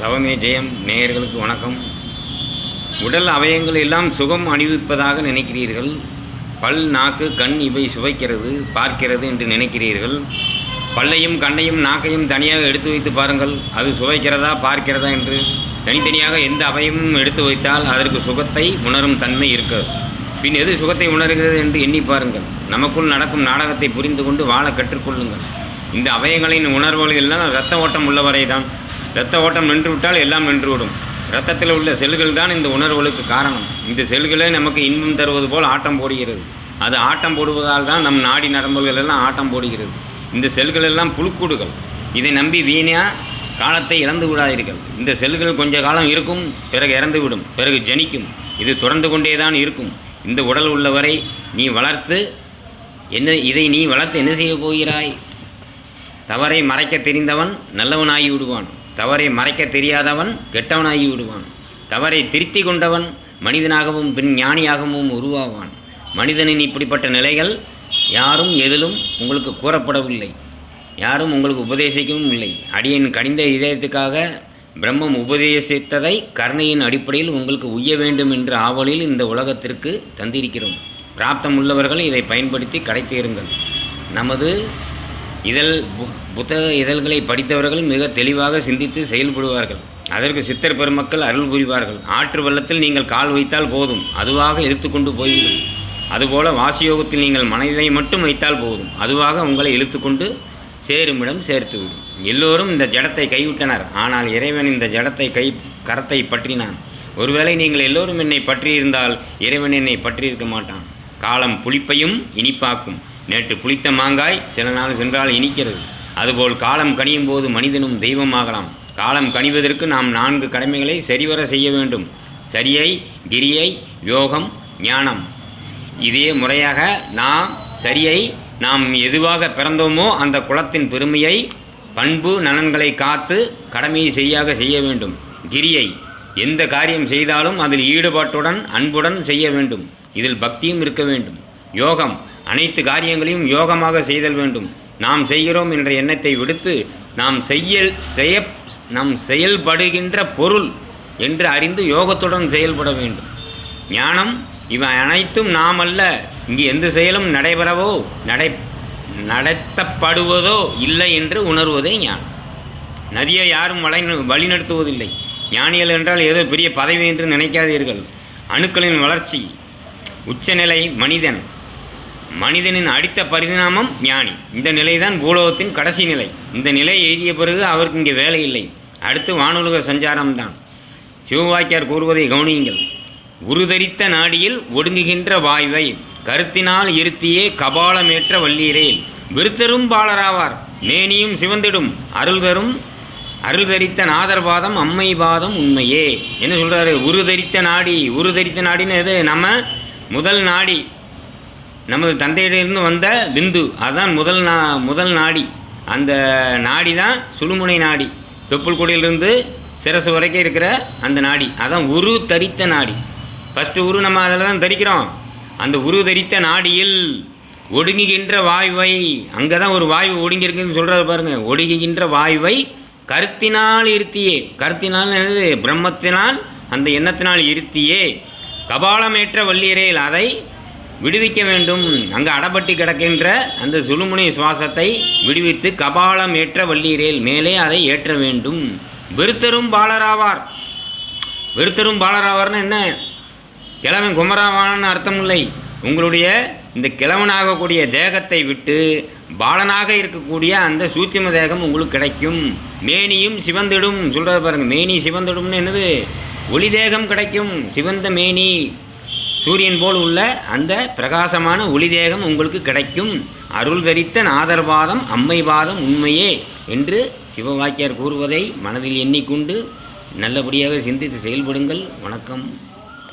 தவமே ஜெயம். நேயர்களுக்கு வணக்கம். உடல் அவயங்கள் எல்லாம் சுகம் அணிவிப்பதாக நினைக்கிறீர்கள். பல் நாக்கு கண் இவை சுவைக்கிறது பார்க்கிறது என்று நினைக்கிறீர்கள். பல்லையும் கண்ணையும் நாக்கையும் தனியாக எடுத்து வைத்து பாருங்கள். அது சுவைக்கிறதா பார்க்கிறதா என்று தனித்தனியாக எந்த அவயமும் எடுத்து வைத்தால் அதற்கு சுகத்தை உணரும் தன்மை இருக்காது. பின் எது சுகத்தை உணர்கிறது என்று எண்ணி பாருங்கள். நமக்குள் நடக்கும் நாடகத்தை புரிந்து கொண்டு வாழ கற்றுக்கொள்ளுங்கள். இந்த அவயங்களின் உணர்வுகள் எல்லாம் இரத்த ஓட்டம் உள்ளவரை தான் இரத்த ஓட்டம் நின்றுவிட்டால் எல்லாம் நின்றுவிடும். இரத்தத்தில் உள்ள செல்கள் தான் இந்த உணர்வுகளுக்கு காரணம். இந்த செல்களே நமக்கு இன்பம் தருவது போல் ஆட்டம் போடுகிறது. அது ஆட்டம் போடுவதால் தான் நம் நாடி நரம்புகள் எல்லாம் ஆட்டம் போடுகிறது. இந்த செல்கள் எல்லாம் புழுக்கூடுகள். இதை நம்பி வீணாக காலத்தை இழந்து விடாதீர்கள். இந்த செல்கள் கொஞ்ச காலம் இருக்கும் பிறகு இறந்துவிடும் பிறகு ஜனிக்கும். இது தொடர்ந்து கொண்டே தான் இருக்கும். இந்த உடல் உள்ளவரை நீ வளர்த்து என்ன இதை நீ வளர்த்து என்ன செய்ய போகிறாய்? தவறை மறைக்க தெரிந்தவன் நல்லவனாகி விடுவான். தவறை மறைக்க தெரியாதவன் கெட்டவனாகி விடுவான். தவறை திருத்தி கொண்டவன் மனிதனாகவும் பின் ஞானியாகவும் உருவாவான். மனிதனின் இப்படிப்பட்ட நிலைகள் யாரும் எதிலும் உங்களுக்கு கூறப்படவில்லை. யாரும் உங்களுக்கு உபதேசிக்கவும் இல்லை. அடியின் கடிந்த இதயத்துக்காக பிரம்மம் உபதேசித்ததை கருணையின் அடிப்படையில் உங்களுக்கு உய்ய வேண்டும் என்ற ஆவலில் இந்த உலகத்திற்கு தந்திருக்கிறோம். பிராப்தம் உள்ளவர்கள் இதை பயன்படுத்தி கடைத்தேறுங்கள் நமது இதழ் புத்தக இதழ்களை படித்தவர்கள் மிக தெளிவாக சிந்தித்து செயல்படுவார்கள். அதற்கு சித்தர் பெருமக்கள் அருள் புரிவார்கள். ஆற்று வெள்ளத்தில் நீங்கள் கால் வைத்தால் போதும். அதுவாக இழுத்துக்கொண்டு போய்விடும் அதுபோல வாசியோகத்தில் நீங்கள் மனதை மட்டும் வைத்தால் போதும். அதுவாக உங்களை இழுத்துக்கொண்டு சேருமிடம் சேர்த்துவிடும். எல்லோரும் இந்த ஜடத்தை கைவிட்டனர். ஆனால் இறைவன் இந்த ஜடத்தை கை கரத்தை பற்றினான். ஒருவேளை நீங்கள் எல்லோரும் என்னை பற்றியிருந்தால் இறைவன் என்னை பற்றியிருக்க மாட்டான். காலம் புளிப்பையும் இனிப்பாக்கும். நேற்று புளித்த மாங்காய் சில நாள் சென்றால் இனிக்கிறது. அதுபோல் காலம் கனியும் போது மனிதனும் தெய்வமாகலாம் காலம் கனிவதற்கு நாம் நான்கு கடமைகளை சரிவர செய்ய வேண்டும். சரியை கிரியை யோகம் ஞானம். இதே முறையாக நாம் சரியை நாம் எதுவாக பிறந்தோமோ அந்த குலத்தின் பெருமையை பண்பு நலன்களை காத்து கடமையை சரியாக செய்ய வேண்டும். கிரியை எந்த காரியம் செய்தாலும் அதில் ஈடுபாட்டுடன் அன்புடன் செய்ய வேண்டும். இதில் பக்தியும் இருக்க வேண்டும். யோகம் அனைத்து காரியங்களையும் யோகமாக செய்தல் வேண்டும். நாம் செய்கிறோம் என்ற எண்ணத்தை விடுத்து நாம் செய்ய செய்ய நாம் செயல்படுகின்ற பொருள் என்று அறிந்து யோகத்துடன் செயல்பட வேண்டும். ஞானம் இவை அனைத்தும் நாம் அல்ல. இங்கு எந்த செயலும் நடைபெறவோ நடை நடத்தப்படுவதோ இல்லை என்று உணர்வதே ஞானம். நதியை யாரும் வழி வழிநடத்துவதில்லை. ஞானிகள் என்றால் ஏதோ பெரிய பதவி என்று நினைக்காதீர்கள். அணுக்களின் வளர்ச்சி உச்சநிலை மனிதன். மனிதனின் அடித்த பரிணாமம் ஞானி. இந்த நிலைதான் பூலோகத்தின் கடைசி நிலை. இந்த நிலை எழுதிய பிறகு அவருக்கு இங்கே வேலை இல்லை. அடுத்து வானுலக சஞ்சாரம்தான். சிவவாக்கியார் கூறுவதை கவனியுங்கள். உருதரித்த நாடியில் ஒடுங்குகின்ற வாய்வை கருத்தினால் இருத்தியே கபாலமேற்ற வள்ளியரே விருத்தரும் பாலராவார் மேனியும் சிவந்திடும். அருள் தரும். அருள் தரித்த அம்மை பாதம் உண்மையே. என்ன சொல்கிறாரு உருதரித்த நாடி. உருதரித்த நாடின்னு எது? நம்ம முதல் நாடி. நமது தந்தையிடமிருந்து வந்த பிந்து அதுதான் முதல் நா முதல் நாடி. அந்த நாடி தான் சுழுமுனை நாடி. தொப்புள் கொடியிலிருந்து சிரசு வரைக்கும் இருக்கிற அந்த நாடி. அதான் உரு தரித்த நாடி. ஃபஸ்ட்டு உரு நம்ம அதில் தான் தரிக்கிறோம். அந்த உரு தரித்த நாடியில் ஒடுங்குகின்ற வாயுவை அங்கே தான் ஒரு வாய்வு ஒடுங்கியிருக்குன்னு சொல்கிறாரு பாருங்கள் ஒடுங்குகின்ற வாயுவை கருத்தினால் இருத்தியே. கருத்தினால் என்னது? பிரம்மத்தினால் அந்த எண்ணத்தினால் இருத்தியே. கபாலமேற்ற வள்ளியரையில் அதை விடுவிக்க வேண்டும். அங்கே அடப்பட்டு கிடக்கின்ற அந்த சுழுமுனை சுவாசத்தை விடுவித்து கபாலம் ஏற்ற வள்ளீரேல் மேலே அதை ஏற்ற வேண்டும். வெறுத்தரும் பாலராவார். வெறுத்தரும் பாலராவார்னு என்ன? கிழவன் குமராவான்னு அர்த்தம் இல்லை. உங்களுடைய இந்த கிழவனாகக்கூடிய தேகத்தை விட்டு பாலனாக இருக்கக்கூடிய அந்த சூட்சும தேகம் உங்களுக்கு கிடைக்கும். மேனியும் சிவந்திடும். சொல்கிறது பாருங்கள் மேனி சிவந்திடும்னு என்னது? ஒளி தேகம் கிடைக்கும். சிவந்த மேனி. சூரியன் போல் உள்ள அந்த பிரகாசமான ஒளி தேகம் உங்களுக்கு கிடைக்கும். அருள் தரித்த நாதர்வாதம் அம்மைவாதம் உண்மையே என்று சிவவாக்கியார் கூறுவதை மனதில் எண்ணிக்கொண்டு நல்லபடியாக சிந்தித்து செயல்படுங்கள். வணக்கம்.